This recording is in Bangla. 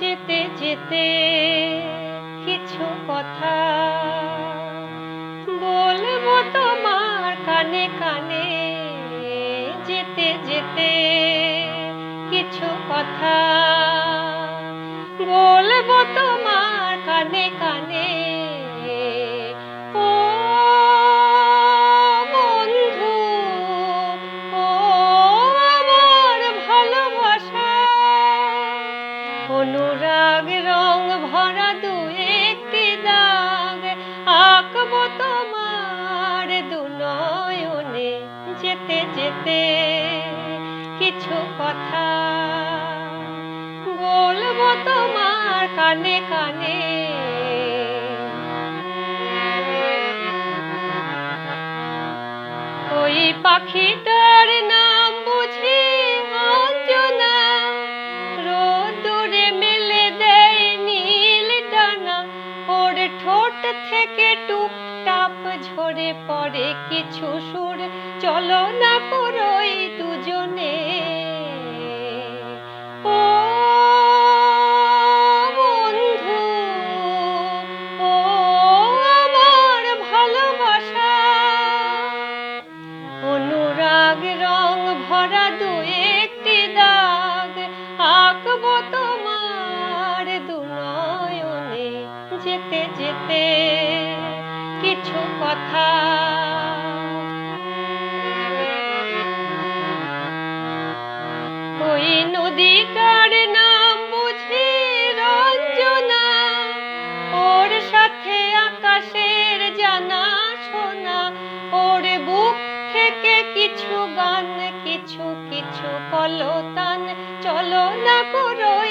যেতে যেতে কিছু কথা বলব তোমার কানে কানে, যেতে যেতে কিছু কথা বলব তোমার কানে কানে। আঁকবো তোমার দু নয়নে যেতে যেতে। কিছু কথা বলব তোমার কানে কানে। ওই পাখিটার নাম ঠোঁট থেকে টুপটাপ ঝরে পড়ে কিছু সুর। চলো না পুরোই দুজনে। ও বন্ধু, ও আমার ভালোবাসা। অনুরাগ রং ভরা দু একটি দাগ। আঁকবো যেতে যেতে কিছু কথা। ওই নদীটার নাম বুঝি রঞ্জনা, ওর সাথে আকাশের জানা শোনা, ওর বুক থেকে কিছু গান, কিছু কিছু কলতান, চলো না দুজনে